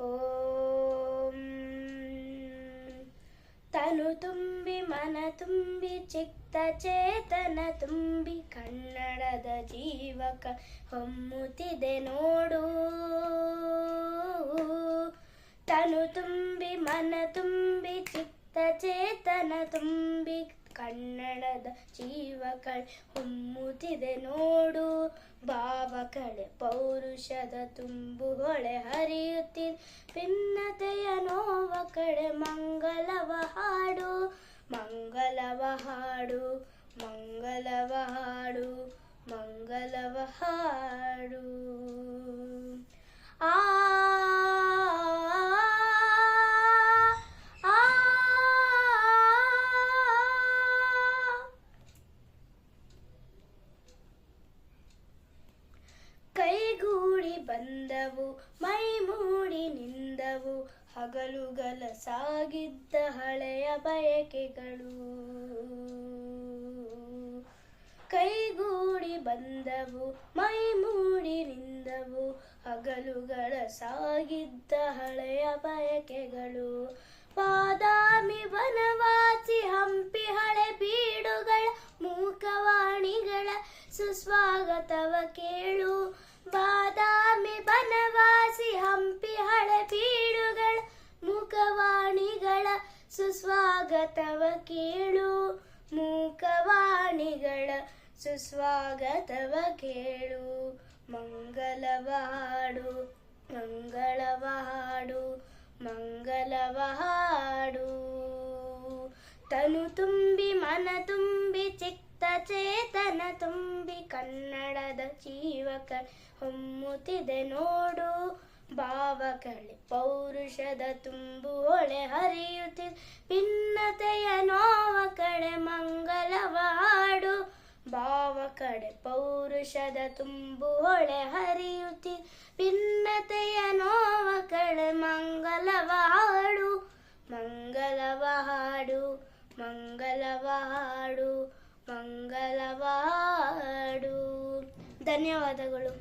ಓಂ. ತನು ತುಂಬಿ, ಮನ ತುಂಬಿ, ಚಿತ್ತ ಚೇತನ ತುಂಬಿ, ಕನ್ನಡದ ಜೀವಕ ಹೊಮ್ಮುತ್ತಿದೆ ನೋಡು. ತನು ತುಂಬಿ, ಮನ ತುಂಬಿ, ಚಿತ್ತ ಚೇತನ ತುಂಬಿ ಕನ್ನಡದ ಜೀವಕಳೆ ಹೊಮ್ಮುತ್ತಿದೆ ನೋಡು. ಭಾವ ಕಳೆ ಪೌರುಷದ ತುಂಬು ಹೊಳೆ ಹರಿಯುತ್ತಿದೆ. ಭಿನ್ನತೆಯ ನೋವ ಕಳೆ ಮಂಗಲವ ಹಾಡು. ಮಂಗಲವ ಹಾಡು ಮಂಗಲವ ಹಾಡು ಮಂಗಲವ ಹಾಡು. ಆ ಬಂದವು ಮೈ ಮೂಡಿ ನಿಂದವು, ಹಗಲುಗಲ ಸಾಗಿದ್ದ ಹಳೆಯ ಬಯಕೆಗಳು. ಕೈಗೂಡಿ ಬಂದವು ಮೈ ಮೂಡಿ ನಿಂದವು ಹಗಲುಗಳ ಸಾಗಿದ್ದ ಹಳೆಯ ಬಯಕೆಗಳು. ಬಾದಾಮಿ ವನವಾಸಿ ಹಂಪಿ ಹಳೆ ಬೀಡುಗಳ, ಮೂಕವಾಣಿಗಳ ಸುಸ್ವಾಗತವ ಕೇಳು. ಸುಸ್ವಾಗತವ ಕೇಳು. ಮೂಕವಾಣಿಗಳ ಸುಸ್ವಾಗತವ ಕೇಳು. ಮಂಗಲವಾಡು, ಮಂಗಳವಾಡು ಮಂಗಲವಾಡು ತನು ತುಂಬಿ ಮನ ತುಂಬಿ, ಚಿತ್ತ ಚೇತನ ತುಂಬಿ ಕನ್ನಡದ ಜೀವಕ ಹೊಮ್ಮುತ್ತಿದೆ ನೋಡು. ಭಾವಕಳೆ ಪೌರುಷದ ತುಂಬು ಹೊಳೆ ಹರಿಯುತ್ತಿದೆ ಭಿನ್ನತೆಯ ನೋವ ಕಡೆ ಮಂಗಲವಾಡು. ಭಾವ ಕಡೆ ಪೌರುಷದ ತುಂಬು ಹೊಳೆ ಹರಿಯುತ್ತಿ ಭಿನ್ನತೆಯ ನೋವ ಕಡೆ ಮಂಗಲವಾಡು. ಮಂಗಲವ ಹಾಡು ಮಂಗಲವ ಹಾಡು ಮಂಗಲವ ಹಾಡು ಧನ್ಯವಾದಗಳು.